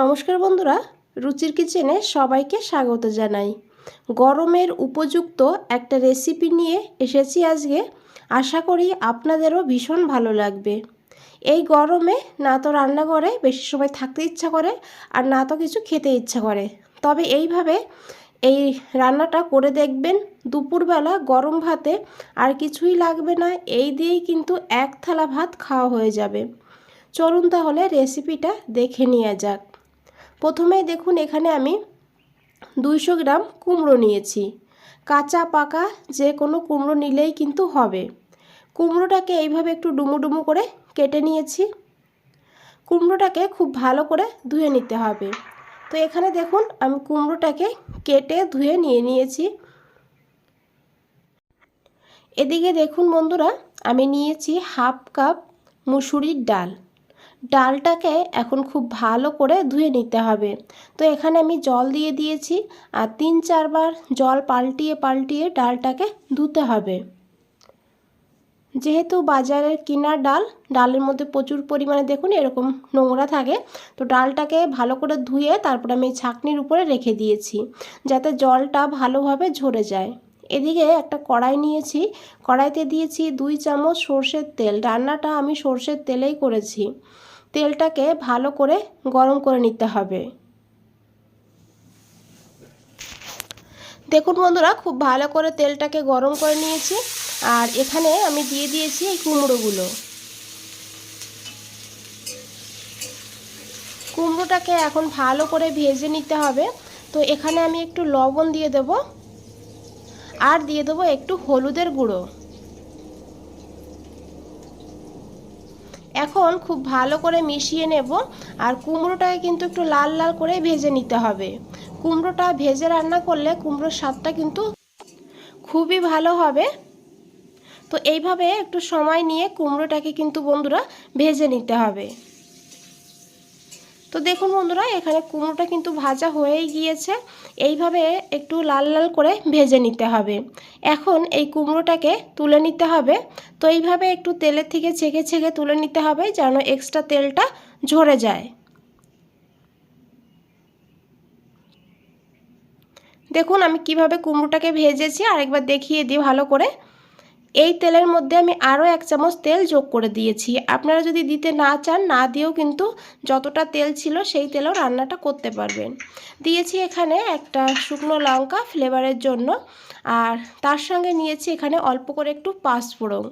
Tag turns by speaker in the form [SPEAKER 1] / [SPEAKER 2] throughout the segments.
[SPEAKER 1] নমস্কার বন্ধুরা, রুচির কিচেনে সবাইকে স্বাগত জানাই। গরমের উপযুক্ত একটা রেসিপি নিয়ে এসেছি আজকে। আশা করি আপনাদেরও ভীষণ ভালো লাগবে। এই গরমে না তো রান্না করে বেশি সময় থাকতে ইচ্ছা করে, আর না তো কিছু খেতে ইচ্ছা করে। তবে এইভাবে এই রান্নাটা করে দেখবেন, দুপুরবেলা গরম ভাতে আর কিছুই লাগবে না, এই দিয়েই কিন্তু এক থালা ভাত খাওয়া হয়ে যাবে। চলুন তাহলে রেসিপিটা দেখে নেওয়া যাক। প্রথমেই দেখুন এখানে আমি দুইশো গ্রাম কুমড়ো নিয়েছি। কাঁচা, পাকা যে কোনো কুমড়ো নিলেই কিন্তু হবে। কুমড়োটাকে এইভাবে একটু ডুমু ডুমু করে কেটে নিয়েছি। কুমড়োটাকে খুব ভালো করে ধুয়ে নিতে হবে। তো এখানে দেখুন আমি কুমড়োটাকে কেটে ধুয়ে নিয়ে নিয়েছি। এদিকে দেখুন বন্ধুরা, আমি নিয়েছি হাফ কাপ মুসুরির ডাল। ডালটাকে এখন খুব ভালো করে ধুয়ে নিতে হবে। তো এখানে আমি জল দিয়ে দিয়েছি আর তিন চারবার জল পাল্টিয়ে পাল্টিয়ে ডালটাকে ধুতে হবে। যেহেতু বাজারের কিনা ডাল, ডালের মধ্যে প্রচুর পরিমাণে দেখুন এরকম নোংরা থাকে, তো ডালটাকে ভালো করে ধুয়ে তারপর আমি ছাকনির উপরে রেখে দিয়েছি যাতে জলটা ভালোভাবে ঝরে যায়। এদিকে একটা কড়াই নিয়েছি, কড়াইতে দিয়েছি দুই চামচ সর্ষের তেল। রান্নাটা আমি সর্ষের তেলেই করেছি। তেলটাকে ভালো করে গরম করে নিতে হবে। দেখুন বন্ধুরা, খুব ভালো করে তেলটাকে গরম করে নিয়েছি। আর এখানে আমি দিয়ে দিয়েছি এই কুমড়োগুলো। কুমড়োটাকে এখন ভালো করে ভেজে নিতে হবে। তো এখানে আমি একটু লবণ দিয়ে দেব। আর দিয়ে দেবো একটু হলুদের গুঁড়ো। এখন খুব ভালো করে মিশিয়ে নেব আর কুমড়োটাকে কিন্তু একটু লাল লাল করে ভেজে নিতে হবে। কুমড়োটা ভেজে রান্না করলে কুমড়োর স্বাদটা কিন্তু খুবই ভালো হবে। তো এইভাবে একটু সময় নিয়ে কুমড়োটাকে কিন্তু বন্ধুরা ভেজে নিতে হবে। তো দেখুন বন্ধুরা, এখানে কুমড়োটা কিন্তু ভাজা হয়েই গিয়েছে। এইভাবে একটু লাল লাল করে ভেজে নিতে হবে। এখন এই কুমড়োটাকে তুলে নিতে হবে। তো এইভাবে একটু তেলের থেকে ছেঁকে ছেঁকে তুলে নিতে হবে যেন এক্সট্রা তেলটা ঝরে যায়। দেখুন আমি কীভাবে কুমড়োটাকে ভেজেছি, আরেকবার দেখিয়ে দিই ভালো করে। এই তেলের মধ্যে আমি আরও এক চামচ তেল যোগ করে দিয়েছি। আপনারা যদি দিতে না চান, না দিয়েও কিন্তু যতটা তেল ছিল সেই তেলেও রান্নাটা করতে পারবেন। দিয়েছি এখানে একটা শুকনো লঙ্কা ফ্লেভারের জন্য, আর তার সঙ্গে নিয়েছি এখানে অল্প করে একটু পাঁচফোড়ন।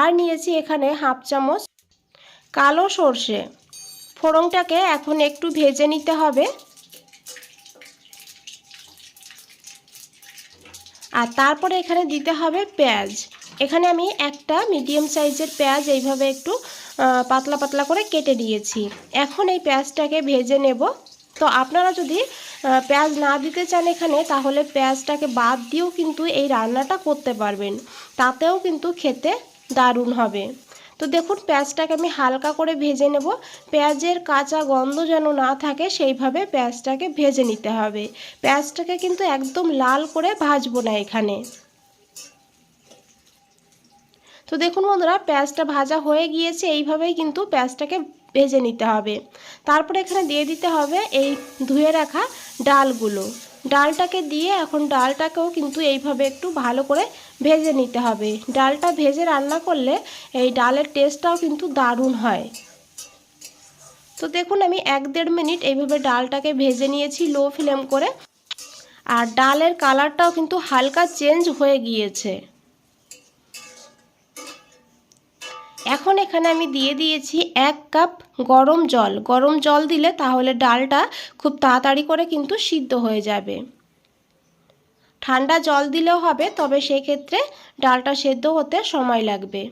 [SPEAKER 1] আর নিয়েছি এখানে হাফ চামচ কালো সর্ষে। ফোড়নটাকে এখন একটু ভেজে নিতে হবে। আর তারপরে এখানে দিতে হবে পেঁয়াজ। এখানে আমি একটা মিডিয়াম সাইজের পেঁয়াজ এইভাবে একটু পাতলা পাতলা করে কেটে দিয়েছি এখন এই পেঁয়াজটাকে ভেজে নেব। তো আপনারা যদি পেঁয়াজ না দিতে চান এখানে, তাহলে পেঁয়াজটাকে বাদ দিয়েও কিন্তু এই রান্নাটা করতে পারবেন। তাতেও কিন্তু খেতে দারুণ হবে। তো দেখুন, পেঁয়াজটাকে আমি হালকা করে ভেজে নেব। পেঁয়াজের কাঁচা গন্ধ যেন না থাকে, সেইভাবে পেঁয়াজটাকে ভেজে নিতে হবে। পেঁয়াজটাকে কিন্তু একদম লাল করে ভাজবো না এখানে। তো দেখুন বন্ধুরা, পেঁয়াজটা ভাজা হয়ে গিয়েছে, এইভাবেই কিন্তু পেঁয়াজটাকে ভেজে নিতে হবে। তারপরে এখানে দিয়ে দিতে হবে এই ধুয়ে রাখা ডালগুলো। ডালটাকে দিয়ে এখন ডালটাকেও কিন্তু এইভাবে একটু ভালো করে ভেজে নিতে হবে। ডালটা ভেজে রান্না করলে এই ডালের টেস্টটাও কিন্তু দারুণ হয়। তো দেখুন, আমি এক দেড় মিনিট এইভাবে ডালটাকে ভেজে নিয়েছি লো ফ্লেম করে। আর ডালের কালারটাও কিন্তু হালকা চেঞ্জ হয়ে গিয়েছে। এখন এখানে আমি দিয়ে দিয়েছি এক কাপ গরম জল। গরম জল দিলে তাহলে ডালটা খুব তাড়াতাড়ি করে কিন্তু সিদ্ধ হয়ে যাবে। ঠান্ডা জল দিলেও হবে, তবে সেই ক্ষেত্রে ডালটা সেদ্ধ হতে সময় লাগবে।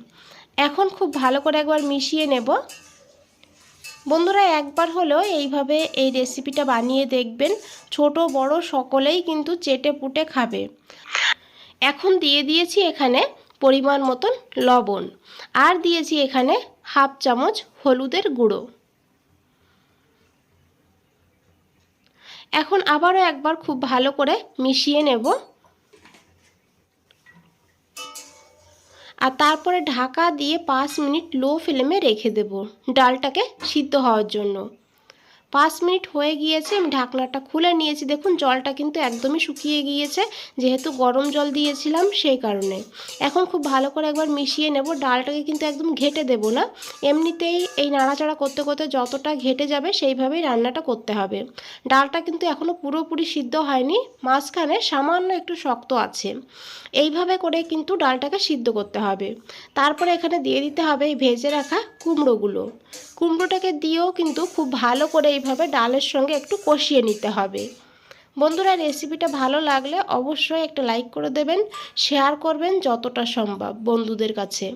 [SPEAKER 1] এখন খুব ভালো করে একবার মিশিয়ে নেব। বন্ধুরা, একবার হলেও এইভাবে এই রেসিপিটা বানিয়ে দেখবেন। ছোট, বড় সকলেই কিন্তু চেটে পুটে খাবে। এখন দিয়ে দিয়েছি এখানে পরিমাণ মতন লবণ। আর দিয়েছি এখানে হাফ চামচ হলুদের গুঁড়ো। এখন আবারও একবার খুব ভালো করে মিশিয়ে নেব। আর তারপরে ঢাকা দিয়ে পাঁচ মিনিট লো ফ্লেমে রেখে দেব। ডালটাকে সিদ্ধ হওয়ার জন্য। পাঁচ মিনিট হয়ে গিয়েছে, আমি ঢাকনাটা খুলে নিয়েছি। দেখুন, জলটা কিন্তু একদমই শুকিয়ে গিয়েছে, যেহেতু গরম জল দিয়েছিলাম সেই কারণে। এখন খুব ভালো করে একবার মিশিয়ে নেব, ডালটাকে কিন্তু একদম ঘেটে দেব না। এমনিতেই এই নাড়াচাড়া করতে করতে যতটা ঘেটে যাবে, সেইভাবেই রান্নাটা করতে হবে। ডালটা কিন্তু এখনও পুরোপুরি সিদ্ধ হয়নি, মাঝখানে সামান্য একটু শক্ত আছে। এইভাবে করে কিন্তু ডালটাকে সিদ্ধ করতে হবে। তারপরে এখানে দিয়ে দিতে হবে এই ভেজে রাখা কুমড়োগুলো। কুমড়োটাকে দিয়েও কিন্তু খুব ভালো করে এইভাবে ডালের সঙ্গে একটু কষিয়ে নিতে হবে। বন্ধুরা, রেসিপিটা ভালো লাগলে অবশ্যই একটা লাইক করে দেবেন, শেয়ার করবেন যতটা সম্ভব বন্ধুদের কাছে।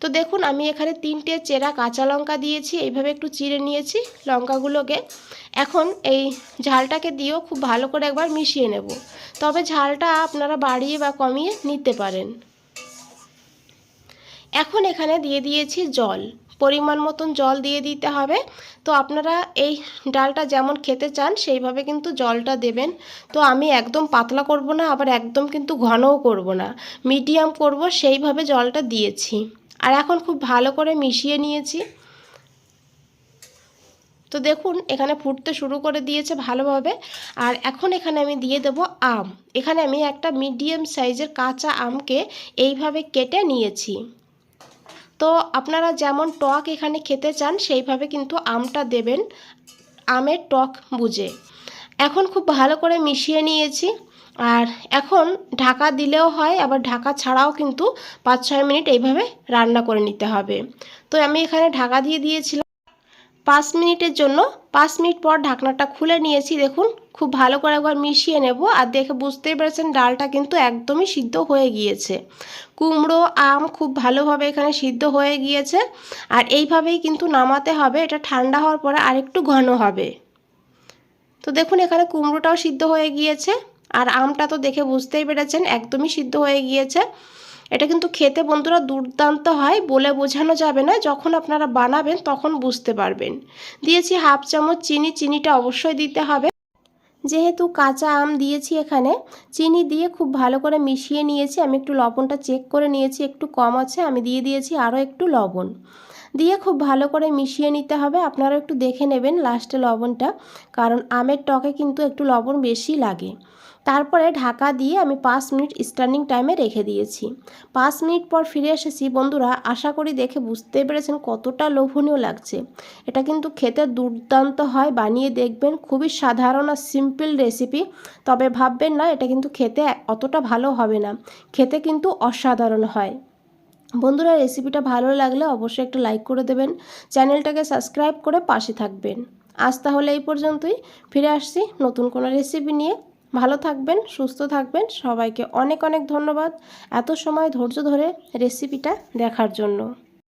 [SPEAKER 1] তো দেখুন, আমি এখানে তিনটে চেরা কাঁচা লঙ্কা দিয়েছি এইভাবে একটু চিড়ে নিয়েছি লঙ্কাগুলোকে। এখন এই ঝালটাকে দিয়েও খুব ভালো করে একবার মিশিয়ে নেব। তবে ঝালটা আপনারা বাড়িয়ে বা কমিয়ে নিতে পারেন। এখন এখানে দিয়ে দিয়েছি জল। পরিমাণ মতন জল দিয়ে দিতে হবে। তো আপনারা এই ডালটা যেমন খেতে চান, সেইভাবে কিন্তু জলটা দেবেন। তো আমি একদম পাতলা করব না, আবার একদম কিন্তু ঘনও করব না। মিডিয়াম করব, সেইভাবে জলটা দিয়েছি। আর এখন খুব ভালো করে মিশিয়ে নিয়েছি। তো দেখুন, এখানে ফুটতে শুরু করে দিয়েছে ভালোভাবে। আর এখন এখানে আমি দিয়ে দেব আম। এখানে আমি একটা মিডিয়াম সাইজের কাঁচা আমকে এইভাবে কেটে নিয়েছি। তো আপনারা যেমন টক এখানে খেতে চান, সেইভাবে কিন্তু আমটা দেবেন। আমের টক বুঝে। এখন খুব ভালো করে মিশিয়ে নিয়েছি। আর এখন ঢাকা দিলেও হয়, আবার ঢাকা ছাড়াও কিন্তু পাঁচ ছয় মিনিট এইভাবে রান্না করে নিতে হবে। তো আমি এখানে ঢাকা দিয়ে দিয়েছিলাম। পাঁচ মিনিটের জন্য পাঁচ মিনিট পর ঢাকনাটা খুলে নিয়েছি, দেখুন, খুব ভালো করে একবার মিশিয়ে নেব। আর দেখে বুঝতেই পেরেছেন, ডালটা কিন্তু একদমই সিদ্ধ হয়ে গিয়েছে। কুমড়ো, আম খুব ভালোভাবে এখানে সিদ্ধ হয়ে গিয়েছে। আর এইভাবেই কিন্তু নামাতে হবে, এটা ঠান্ডা হওয়ার পরে আরেকটু ঘন হবে। তো দেখুন, এখানে কুমড়োটাও সিদ্ধ হয়ে গিয়েছে। আর আমটা তো দেখে বুঝতেই পেরেছেন, একদমই সিদ্ধ হয়ে গিয়েছে। এটা কিন্তু খেতে বন্ধুরা দুর্দান্ত হয় বলে বোঝানো যাবে না। যখন আপনারা বানাবেন, তখন বুঝতে পারবেন। দিয়েছি হাফ চামচ চিনি। চিনিটা অবশ্যই দিতে হবে। যেহেতু কাঁচা আম দিয়েছি এখানে, চিনি দিয়ে খুব ভালো করে মিশিয়ে নিয়েছি। আমি একটু লবণটা চেক করে নিয়েছি। একটু কম আছে, আমি দিয়ে দিয়েছি আরও একটু লবণ। দিয়ে খুব ভালো করে মিশিয়ে নিতে হবে। আপনারা একটু দেখে নেবেন লাস্টে লবণটা, কারণ আমের টকে কিন্তু একটু লবণ বেশি লাগে। তারপরে ঢাকা দিয়ে আমি পাঁচ মিনিট স্ট্যান্ডিং টাইমে রেখে দিয়েছি। পাঁচ মিনিট পর ফিরে এসেছি, বন্ধুরা, আশা করি দেখে বুঝতে পেরেছেন কতটা লোভনীয় লাগছে। এটা কিন্তু খেতে দুর্দান্ত হয়, বানিয়ে দেখবেন, খুবই সাধারণ আর সিম্পল রেসিপি তবে ভাববেন না, এটা কিন্তু খেতে অতটা ভালো হবে না। খেতে কিন্তু অসাধারণ হয়। বন্ধুরা রেসিপিটা ভালো লাগলে অবশ্যই একটা লাইক করে দেবেন, চ্যানেলটাকে সাবস্ক্রাইব করে পাশে থাকবেন। আজ তাহলে এই পর্যন্তই, ফিরে আসছি নতুন কোনো রেসিপি নিয়ে। ভালো থাকবেন, সুস্থ থাকবেন। সবাইকে অনেক অনেক ধন্যবাদ এত সময় ধৈর্য ধরে রেসিপিটা দেখার জন্য।